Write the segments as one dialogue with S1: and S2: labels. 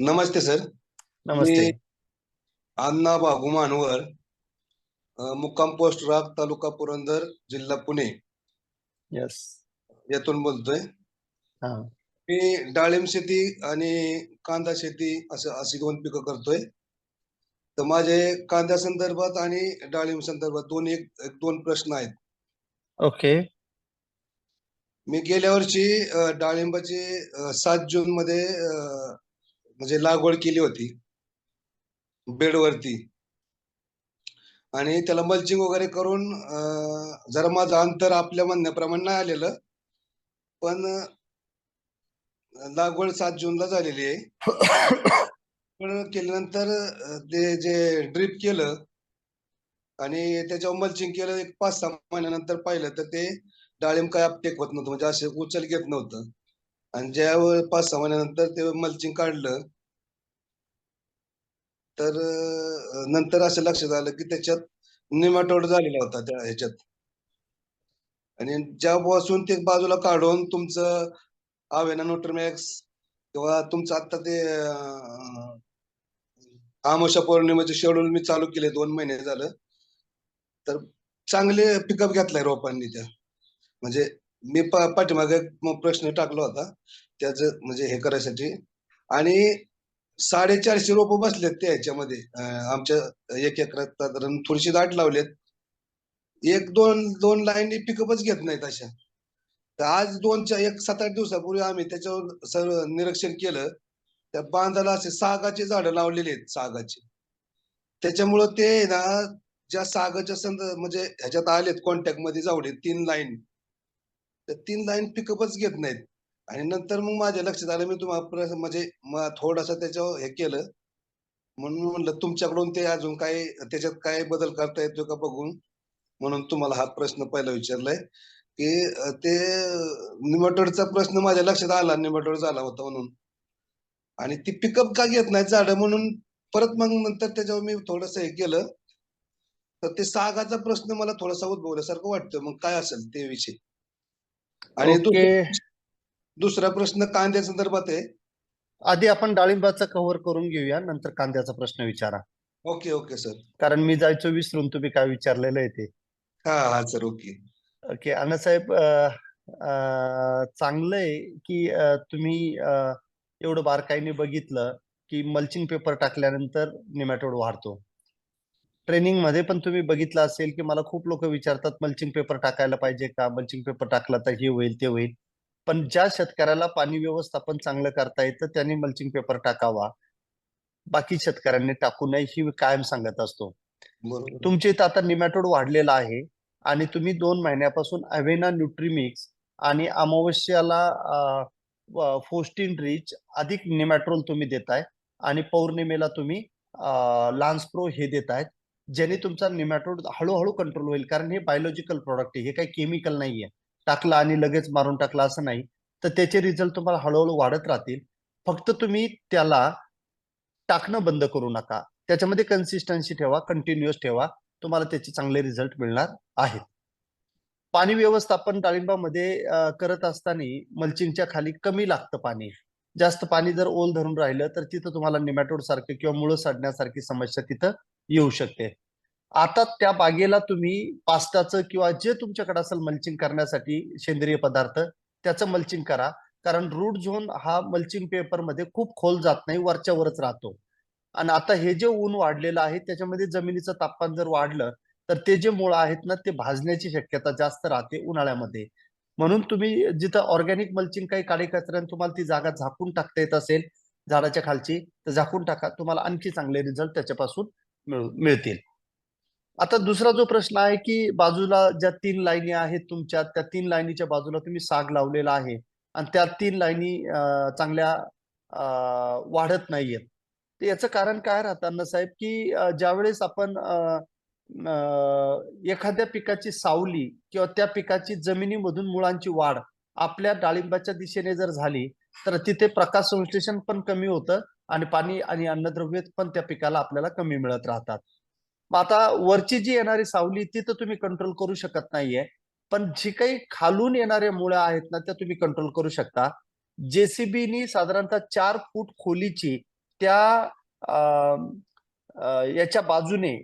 S1: नमस्ते sir.
S2: नमस्ते.
S1: अण्णा बाबू मानवर अ, मुक्काम post राग तालुका पुरंदर जिल्हा पुणे
S2: यस
S1: यातून बोलतोय.
S2: हा.
S1: मी डाळिंब शेती आणि कांदा शेती असं अशी दोन पिकं करतोय. तर माझे कांद्या संदर्भात आणि डाळिंब संदर्भात दोन एक एक दोन प्रश्न आहेत.
S2: ओके
S1: मी गेल्या वर्षी डाळिंबाची सात जून मध्ये म्हणजे लागवड केली होती. बेडवरती. आणि त्याला मल्चिंग वगैरे करून जरा माझं अंतर आपल्या म्हणण्याप्रमाणे नाही आलेलं. पण लागवड सात जूनला झालेली आहे. पण केल्यानंतर ते जे ड्रिप केलं आणि त्याच्यावर मल्चिंग केलं एक पाच सहा महिन्यानंतर पाहिलं तर ते डाळिंब काय अपटेक होत नव्हतं. म्हणजे असे उचल घेत नव्हतं. आणि ज्यावेळी पाच सहा महिन्यानंतर ते मल्चिंग काढलं तर नंतर असं लक्षात आलं की त्याच्यात निमाटोड झालेला होता त्या ह्याच्यात. आणि ज्यापासून ते बाजूला काढून तुमचं आवेना न्यूट्रमॅक्स किंवा तुमचं आता ते आमोशा पौर्णिमेचे शेड्यूल मी चालू केले दोन महिने झालं. तर चांगले पिकअप घेतलाय रोपांनी त्या. म्हणजे मी पा- पाठीमागे प्रश्न टाकला होता. त्याच म्हणजे हे करायसाठी. आणि साडेचारशे रोप बसलेत त्या ह्याच्यामध्ये आमच्या एक एकरात साधारण थोडीशी दाट लावलेत. एक दोन दोन लाईन पिकअपच घेत नाहीत अशा. तर आज दोन चार एक सात आठ दिवसापूर्वी आम्ही त्याच्यावर सर्व निरीक्षण केलं. त्या बांधाला असे सागाची झाडं लावलेली आहेत सागाची. त्याच्यामुळं ते ना ज्या सागाच्या संद म्हणजे ह्याच्यात आलेत कॉन्टॅक्टमध्ये जावडे तीन लाईन. त्या तीन लाईन पिकअपच घेत नाहीत. आणि नंतर मग माझ्या लक्षात आलं मी तुम्हाला प्रश्न- म्हणजे मग थोडासा त्याच्यावर हे केलं. म्हणून म्हणलं तुमच्याकडून ते अजून काय त्याच्यात काय बदल करता येतो का बघून? म्हणून तुम्हाला हा प्रश्न पहिला विचारलाय. की ते निमटोडचा प्रश्न माझ्या लक्षात आला निमटोड झाला होता म्हणून. आणि ती पिकअप का घेत नाही झाडं म्हणून परत मग नंतर त्याच्यावर मी थोडस हे केलं. तर ते सागाचा प्रश्न मला थोडासा उद्भवल्यासारखं वाटतं. मग काय असेल ते विषय? आणि दुसरा प्रश्न कांद्या संदर्भात आहे.
S2: आधी आपण डाळिंबाचा कव्हर करून घेऊया नंतर कांद्याचा प्रश्न विचारा.
S1: Okay okay sir.
S2: कारण मी जायचो विसरून तुम्ही काय विचारलेलं आहे ते.
S1: हा हा सर ओके.
S2: ओके अण्णासाहेब चांगलं आहे की तुम्ही एवढं बारकाईने बघितलं की मल्चिंग पेपर टाकल्यानंतर निमॅटोड वाढतो. ट्रेनिंगमध्ये पण तुम्ही बघितलं असेल की मला खूप लोक विचारतात मल्चिंग पेपर टाकायला पाहिजे का? मल्चिंग पेपर टाकला तर हे होईल ते होईल. पण ज्या शेतकऱ्याला पाणी व्यवस्थापन चांगलं करता येतं त्यांनी मल्चिंग पेपर टाकावा. बाकी शेतकऱ्यांनी टाकू नये ही कायम सांगत असतो. तुमच्या इथं आता निमॅटोड वाढलेला आहे आणि तुम्ही दोन महिन्यापासून अवेना न्यूट्रीमिक्स आणि अमावस्याला फोस्टिन रिच अधिक निमॅट्रोल तुम्ही देताय आणि पौर्णिमेला तुम्ही लान्स प्रो हे देतायत. ज्याने तुमचा निमॅटोड हळूहळू कंट्रोल होईल. कारण हे बायोलॉजिकल प्रॉडक्ट आहे. हे काही केमिकल नाहीये. टाकला आणि लगेच मारून टाकला असं नाही. तर त्याचे रिझल्ट तुम्हाला हळूहळू वाढत राहतील. फक्त तुम्ही त्याला टाकणं बंद करू नका. त्याच्यामध्ये कन्सिस्टन्सी ठेवा कंटिन्युअस ठेवा. तुम्हाला त्याचे चांगले रिझल्ट मिळणार आहेत. पाणी व्यवस्थापन डाळिंबामध्ये करत असताना मल्चिंगच्या खाली कमी लागतं पाणी. जास्त पाणी जर ओल धरून राहिलं तर तिथं तुम्हाला निमॅटोड सारखं किंवा मुळं सडण्यासारखी समस्या तिथं येऊ शकते. आता त्या बागेला तुम्ही पास्ताचं किंवा जे तुमच्याकडे असेल मल्चिंग करण्यासाठी सेंद्रिय पदार्थ त्याचं मल्चिंग करा. कारण रूट झोन हा मल्चिंग पेपरमध्ये खूप खोल जात नाही वरच्या वरच राहतो. आणि आता हे जे ऊन वाढलेलं आहे त्याच्यामध्ये जमिनीचं तापमान जर वाढलं तर ते जे मुळं आहेत ना ते भाजण्याची शक्यता जास्त राहते उन्हाळ्यामध्ये. म्हणून तुम्ही जिथं ऑर्गॅनिक मल्चिंग काही काडी कचऱ्याने तुम्हाला ती जागा झाकून टाकता येत असेल झाडाच्या खालची तर झाकून टाका. तुम्हाला आणखी चांगले रिझल्ट त्याच्यापासून मिळतील. आता दुसरा जो प्रश्न आहे की बाजूला ज्या तीन लाईनी आहेत तुमच्या त्या तीन लाईनीच्या बाजूला तुम्ही साग लावलेला आहे आणि त्या तीन लाईनी चांगल्या वाढत नाहीयेत. तर याचं कारण काय राहताना साहेब की ज्यावेळेस आपण एखाद्या पिकाची सावली किंवा त्या पिकाची जमिनीमधून मुळांची वाढ आपल्या डाळिंबाच्या दिशेने जर झाली तर तिथे प्रकाश संश्लेषण पण कमी होतं आणि पाणी आणि अन्नद्रव्य पण त्या पिकाला आपल्याला कमी मिळत राहतात. मग आता वरची जी येणारी सावली ती तर तुम्ही कंट्रोल करू शकत नाहीये. पण जी काही खालून येणाऱ्या मुळ्या आहेत ना त्या तुम्ही कंट्रोल करू शकता. जेसीबीनी साधारणतः चार फूट खोलीची त्या याच्या बाजूने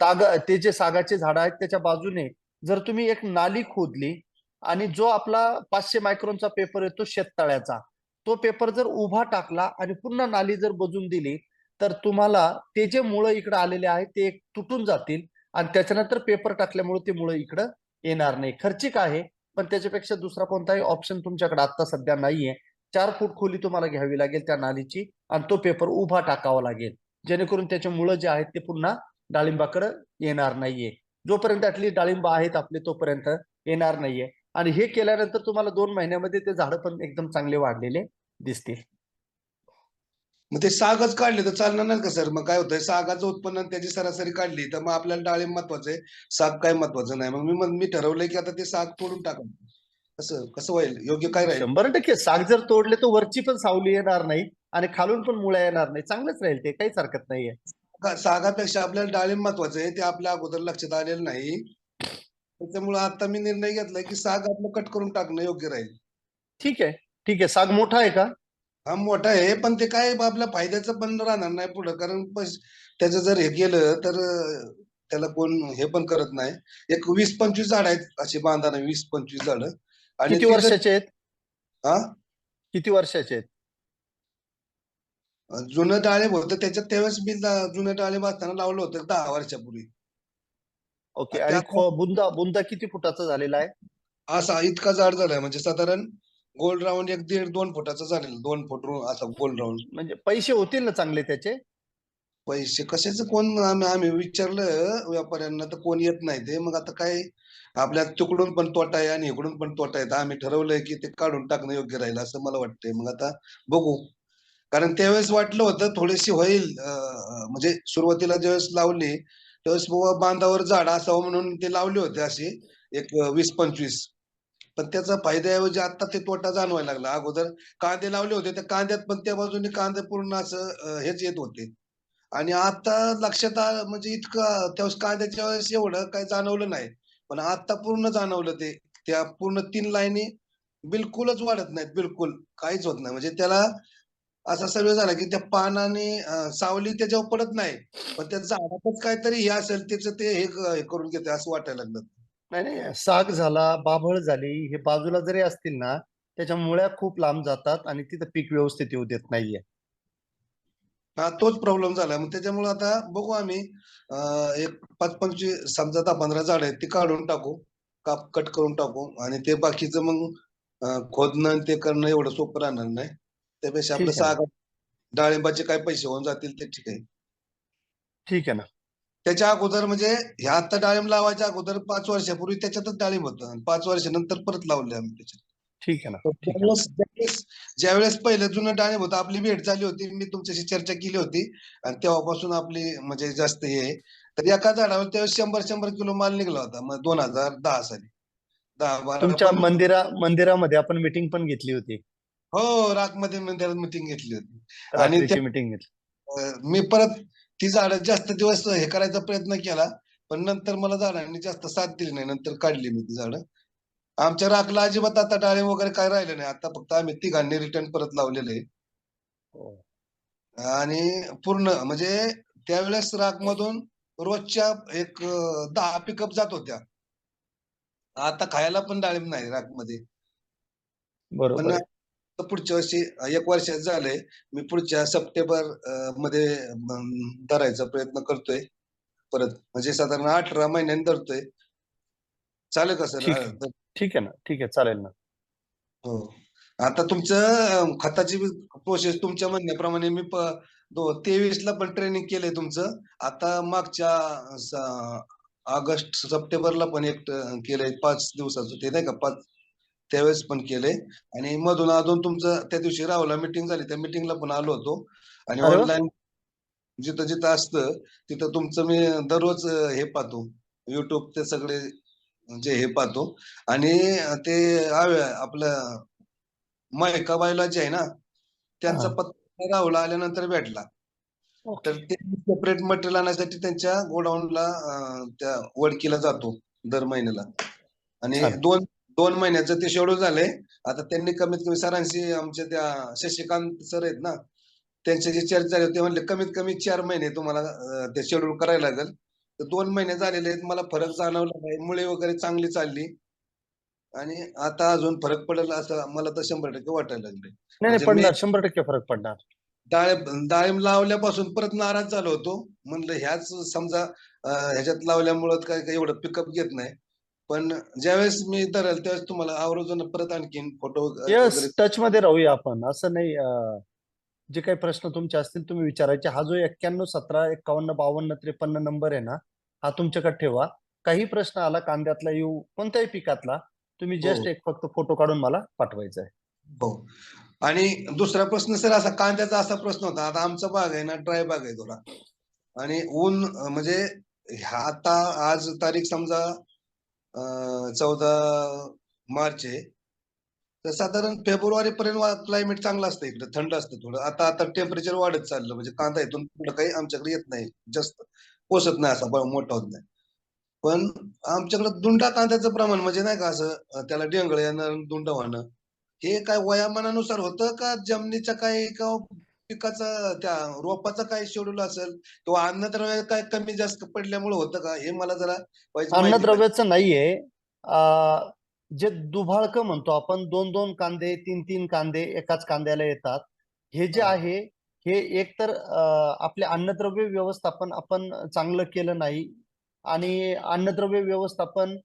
S2: ताग ते जे सागाचे झाड आहेत त्याच्या बाजूने जर तुम्ही एक नाली खोदली आणि जो आपला पाचशे मायक्रोनचा पेपर येतो शेततळ्याचा. तो पेपर जर उभा टाकला आणि पुन्हा नाली जर बजून दिली तर तुम्हाला ते जे मुळं इकडे आलेले आहेत ते एक तुटून जातील आणि त्याच्यानंतर पेपर टाकल्यामुळे ते मुळं इकडं येणार नाही. खर्चिक आहे पण त्याच्यापेक्षा दुसरा कोणताही ऑप्शन तुमच्याकडे आता सध्या नाहीये. चार फूट खोली तुम्हाला घ्यावी लागेल त्या नालीची आणि तो पेपर उभा टाकावा लागेल. जेणेकरून त्याचे मुळं जे आहेत ते पुन्हा डाळिंबाकडे येणार नाहीये. जोपर्यंत ॲटलीस्ट डाळिंब आहेत आपले तोपर्यंत येणार नाहीये. आणि हे केल्यानंतर तुम्हाला दोन महिन्यामध्ये ते झाडं पण एकदम चांगले वाढलेले. दिसतील.
S1: मग ते सागच काढले तर चालणार नाही का सर? मग काय होतंय? सागाचं उत्पन्न आणि त्याची सरासरी काढली तर मग आपल्याला डाळिंब महत्वाचं आहे. साग काय महत्वाचं नाही. मग मी मग मी ठरवलंय की आता ते साग तोडून टाकायचं कसं कसं होईल? योग्य काय राहील?
S2: शंभर टक्के. साग जर तोडले तर वरची पण सावली येणार नाही आणि खालून पण मुळ्या येणार नाही. चांगलंच राहील ते. काहीच हरकत नाहीये.
S1: का- सागापेक्षा आपल्याला डाळिंब महत्वाचं आहे ते आपल्या अगोदर लक्षात आलेलं नाही. त्याच्यामुळे आता मी निर्णय घेतलाय की साग आपलं कट करून टाकणं योग्य राहील.
S2: ठीक आहे. ठीक आहे साग मोठा आहे का?
S1: हा मोठा आहे पण ते काय आपल्या फायद्याचं पण राहणार नाही पुढं कारण त्याचं जर हे केलं तर अं, त्याला कोण हे पण करत नाही. एक वीस पंचवीस झाड आहेत अशी बांधाना वीस पंचवीस झाड. आणि
S2: किती
S1: ती जर-
S2: वर्षाचे आहेत?
S1: हा?
S2: किती वर्षाचे आहेत?
S1: जुनं डाळिंब होतं त्याच्यात त्यावेळेस मी दा- जुनं डाळिंब असताना लावलं होतं दहा वर्षापूर्वी.
S2: ओके आणि खो- बुंदा बुंदा किती फुटाचा झालेला आहे?
S1: असा इतका जाड झालाय म्हणजे साधारण गोल राऊंड एक दीड दोन फुटाचा झालेला दोन फूट रू- असा गोल राऊंड.
S2: म्हणजे पैसे होतील ना चांगले त्याचे?
S1: पैसे कशाचं? कोण आम्ही आम्ही विचारलं व्यापाऱ्यांना तर कोण येत नाही ते. मग आता काय? आपल्या तिकडून पण तोटा आहे आणि इकडून पण तोटा आहे. तर आम्ही ठरवलंय की ते काढून टाकणं योग्य राहील असं मला वाटतंय. मग आता बघू. कारण त्यावेळेस वाटलं होतं थोडीशी होईल. अं, म्हणजे सुरुवातीला ज्यावेळेस लावली त्यावेळेस बांधावर झाड असावं म्हणून ते लावले होते असे. एक वीस पंचवीस. पण त्याचा फायद्याऐवजी आता ते तोटा जाणवायला लागला. अगोदर कांदे लावले होते त्या कांद्यात पण त्या बाजूने कांदे पूर्ण असं हेच येत होते. आणि आता लक्षात म्हणजे इतकं त्यावेळेस कांद्याच्या वेळेस एवढं काही जाणवलं नाही. पण आता पूर्ण जाणवलं ते. त्या पूर्ण तीन लाईनी बिलकुलच वाढत नाहीत बिलकुल काहीच होत नाही. म्हणजे त्याला असा सर्वे झाला की त्या पानाने सावली त्याच्यावर पडत नाही. पण त्या झाडातच काहीतरी हे असेल त्याचं ते हे हे करून घेते असं वाटायला लागलं.
S2: नाही नाही साग झाला बाभळ झाली हे बाजूला जरी असतील ना त्याच्या मुळ्या खूप लांब जातात आणि तिथं पीक व्यवस्थित येऊ देत नाहीये.
S1: हा तोच प्रॉब्लेम झाला मग त्याच्यामुळे आता बघू आम्ही अं, एक पाच पंचवीस समजा दहा पंधरा झाड आहेत ती काढून टाकू काप कट करून टाकू आणि ते बाकीचं मग अं, खोदणं आणि ते करणं एवढं सोपं राहणार नाही. त्यापेक्षा आपलं
S2: ठीक आहे.
S1: साग डाळिंबाचे काय पैसे होऊन जातील ते ठीक आहे.
S2: ठीक आहे ना.
S1: त्याच्या अगोदर म्हणजे ह्या आता डाळिंब लावायच्या अगोदर पाच वर्षापूर्वी त्याच्यातच डाळिंब होतं. पाच वर्षानंतर परत लावले आम्ही त्याच्यात.
S2: ठीक आहे ना. आहे.
S1: ज्यावेळेस पहिलं जुनं डाळिंब होतं आपली भेट झाली होती. मी तुमच्याशी चर्चा केली होती. आणि तेव्हापासून आपली म्हणजे जास्त हे. तर एका झाडावर त्यावेळेस शंभर शंभर किलो माल निघला होता. मग दोन हजार दहा साली. दहा बारा
S2: तुमच्या मंदिरा मंदिरामध्ये आपण मीटिंग पण घेतली होती.
S1: हो रागमध्ये मिटिंग घेतली होती. आणि
S2: मीटिंग घेतली.
S1: मी परत ती झाडं जास्त दिवस हे करायचा प्रयत्न केला पण नंतर मला झाडांनी जास्त साथ दिली नाही नंतर काढली मी ती झाडं आमच्या राखला अजिबात आता डाळिंब वगैरे काय राहिलं नाही आता फक्त आम्ही तिघांनी रिटर्न परत लावलेले आहे
S2: हो.
S1: आणि पूर्ण म्हणजे त्यावेळेस राखमधून रोजच्या एक दहा पिकअप जात होत्या आता खायला पण डाळिंब नाही
S2: आहे.
S1: आता पुढच्या वर्षी एक वर्षात झालंय. मी पुढच्या सप्टेंबरमध्ये धरायचा प्रयत्न करतोय. परत म्हणजे साधारण अठरा महिन्यांनी धरतोय. चालेल का सर?
S2: ठीक आहे. ना. ठीक आहे. चालेल ना.
S1: हो. आता तुमचं खताची प्रोसेस तुमच्या म्हणण्याप्रमाणे मी तेवीस ला पण ट्रेनिंग केलंय तुमचं. आता मागच्या ऑगस्ट सप्टेंबरला पण एक केलंय. पाच दिवसाचं. ते नाही का? पाच त्यावेळेस पण केलंय आणि मधून अजून तुमचं त्या दिवशी राहुला मिटिंग झाली त्या मिटिंगला पण आलो होतो आणि
S2: अरे वा.
S1: ऑनलाईन जिथं जिथं असतं तिथं तुमचं मी दररोज अं, हे पाहतो युट्यूब ते सगळे जे हे पाहतो आणि ते आव- आपलं मायका बायोलॉजी आहे ना त्यांचा
S2: हा.
S1: पत्ता राहुला आल्यानंतर भेटला
S2: ओके.
S1: तर ते सेपरेट मटेरियल आणण्यासाठी त्यांच्या गोडाऊनला त्या वडकीला जातो दर महिन्याला आणि
S2: चालेल.
S1: दोन दोन महिन्याचं ते शेड्यूल झालंय. आता त्यांनी कमीत कमी सरांशी आमच्या त्या शशिकांत सर आहेत ना त्यांच्याशी चर्चा झाली होती म्हणले कमीत कमी चार महिने तुम्हाला अं, ते शेड्यूल करायला लागेल. तर दोन महिने झालेले आहेत मला फरक जाणवला नाही मुळे वगैरे चांगली चालली. आणि आता अजून फरक पडेल असं मला तर शंभर टक्के वाटायला लागले
S2: नाही नाही
S1: म्हणजे मी-
S2: पडणार शंभर टक्के फरक पडणार.
S1: डाळिंब डाळिंब लावल्यापासून परत नाराज झालो होतो. म्हणलं ह्याच समजा अं, ह्याच्यात लावल्यामुळं काय काय एवढं पिकअप घेत नाही. पण ज्यावेळेस मी धरेल त्यावेळेस तुम्हाला आवर्जून परत आणखीन फोटो
S2: यस टच मध्ये राहूया आपण. असं नाही अं, जे काही प्रश्न तुमचे असतील तुम्ही विचारायचे. हा जो एक्क्याण्णव सतरा एक्कावन्न बावन्न त्रेपन्न नंबर आहे ना हा तुमच्याकडे ठेवा. काही प्रश्न आला कांद्यातला येऊ कोणत्याही पिकातला तुम्ही जस्ट
S1: हो.
S2: एक फक्त फोटो काढून मला पाठवायचा आहे.
S1: हो. आणि दुसरा प्रश्न सर असा कांद्याचा असा प्रश्न होता. आता आमचा बाग आहे ना ड्राय बाग आहे थोडा. आणि ऊन अं, म्हणजे ह्या आता आज तारीख समजा चौदा मार्च आहे. तर साधारण फेब्रुवारी पर्यंत क्लायमेट चांगलं असतं इकडे थंड असतं थोडं. आता आता टेम्परेचर वाढत चाललं म्हणजे कांदा इथून पुढं काही आमच्याकडे येत नाही जास्त. पोसत नाही असा मोठा होत नाही. पण आमच्याकडे दुंडा कांद्याचं प्रमाण म्हणजे नाही का असं त्याला डेंगळ येणं दुंड वाहणं हे काय वयामानानुसार होतं का जमिनीच्या काही का पिकाचा त्या रोपाचा काय शेड्यूल असेल किंवा अन्नद्रव्य काय कमी जास्त पडल्यामुळे होतं का हे मला जरा.
S2: अन्नद्रव्याचं नाहीये जे दुभाळकं म्हणतो आपण दोन दोन कांदे तीन तीन कांदे एकाच कांद्याला येतात हे जे. आहे हे एकतर अं, आपले अन्नद्रव्य व्यवस्थापन आपण चांगलं केलं नाही आणि अन्नद्रव्य व्यवस्थापन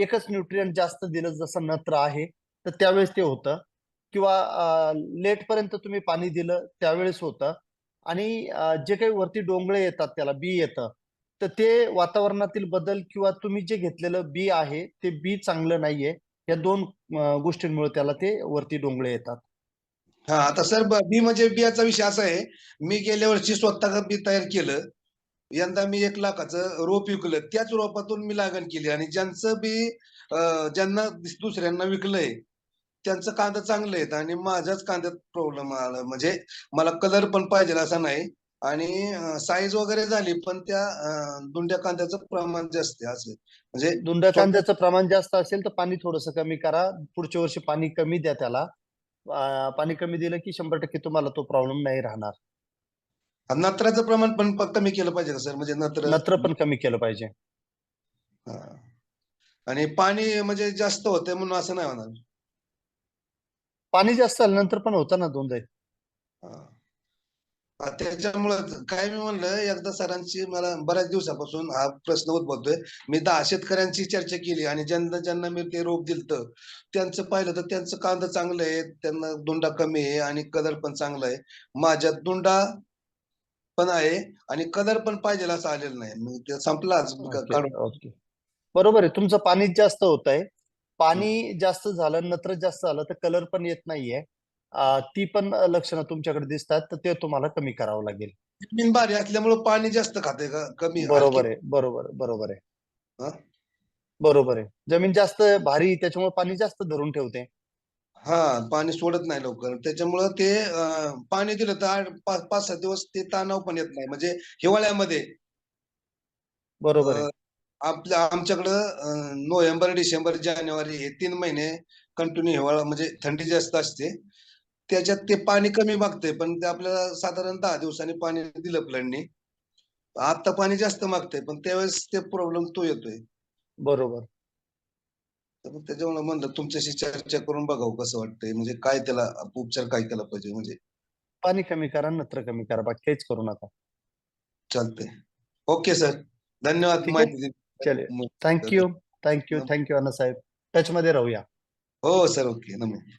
S2: एकच न्यूट्रिएंट जास्त दिलं जसं नत्र आहे तर त्यावेळेस ते होतं किंवा लेट पर्यंत तुम्ही पाणी दिलं त्यावेळेस होतं. आणि जे काही वरती डोंगळे येतात त्याला बी येतं. तर ते वातावरणातील बदल किंवा तुम्ही जे घेतलेलं बी आहे ते बी चांगलं नाहीये. या दोन गोष्टींमुळे त्याला ते वरती डोंगळे येतात.
S1: हा आता सर बी म्हणजे बियाचा विषय असा आहे. मी गेल्या वर्षी स्वतः बी तयार केलं. यंदा मी एक लाखाचं रोप विकलं. त्याच रोपातून मी लागण केली. आणि ज्यांचं बी ज्यांना दुसऱ्यांना विकलंय त्यांचं कांदा चांगलं येत आणि माझ्याच कांद्यात प्रॉब्लेम आला. म्हणजे मला कलर पण पाहिजे असा नाही. आणि साईज वगैरे झाली पण त्या दुंड्या कांद्याचं प्रमाण जास्त आहे असं. म्हणजे
S2: दुंड्या कांद्याचं प्रमाण जास्त असेल तर पाणी थोडंसं कमी करा. पुढच्या वर्षी पाणी कमी द्या त्याला. पाणी कमी दिलं की शंभर टक्के तुम्हाला तो प्रॉब्लेम नाही राहणार.
S1: नत्राचं प्रमाण पण कमी केलं पाहिजे का सर? म्हणजे नत्र
S2: नत्र पण कमी केलं पाहिजे.
S1: आणि पाणी म्हणजे जास्त होतंय म्हणून असं नाही होणार.
S2: पाणी जास्त आल्यानंतर पण होतं ना दोनदा
S1: त्याच्यामुळं काय मी म्हणलं एकदा सरांची मला बऱ्याच दिवसापासून हा प्रश्न उद्भवतोय मी दहा शेतकऱ्यांची चर्चा केली आणि ज्यांना ज्यांना मी ते रोप दिलतं त्यांचं पाहिलं तर त्यांचं कांदा चांगलं आहे त्यांना दुंडा कमी आहे आणि कलर पण चांगला आहे. माझ्यात दुंडा पण आहे आणि कलर पण पाहिजे असं आलेलं नाही. मग ते संपलाच
S2: बरोबर आहे. तुमचं पाणी जास्त होत आहे. पाणी जास्त झालं नत्र जास्त झालं तर कलर पण येत नाहीये. ती पण लक्षणं तुमच्याकडे दिसतात तर ते तुम्हाला कमी करावं लागेल.
S1: जमीन भारी असल्यामुळं पाणी जास्त खाते का? कमी
S2: बरोबर आहे बरोबर बरोबर आहे.
S1: हा?
S2: बरोबर आहे. जमीन जास्त भारी त्याच्यामुळे पाणी जास्त धरून ठेवते.
S1: हा पाणी सोडत नाही लवकर. त्याच्यामुळं ते पाणी दिलं तर पाच सहा दिवस ते ताणाव पण येत नाही. म्हणजे हिवाळ्यामध्ये
S2: बरोबर
S1: आपल्या आमच्याकडं नोव्हेंबर डिसेंबर जानेवारी हे तीन महिने कंटिन्यू हिवाळा म्हणजे थंडी जास्त असते. त्याच्यात ते पाणी कमी मागते पण ते आपल्याला साधारण दहा दिवसांनी पाणी दिलं प्लॅननी आता पाणी जास्त मागते पण त्यावेळेस ते प्रॉब्लेम तो येतोय.
S2: बरोबर.
S1: त्याच्यामुळे म्हणलं तुमच्याशी चर्चा करून बघावं कसं वाटतंय म्हणजे काय त्याला उपचार काय केला पाहिजे म्हणजे.
S2: पाणी कमी करा नत्र कमी करा बाकी काहीच करू नका.
S1: चालतंय. Okay sir. धन्यवाद. माहिती
S2: चले. Thank you thank you thank you Anna Saheb. Touch मध्ये राहूया.
S1: हो सर. ओके. नमस्कार.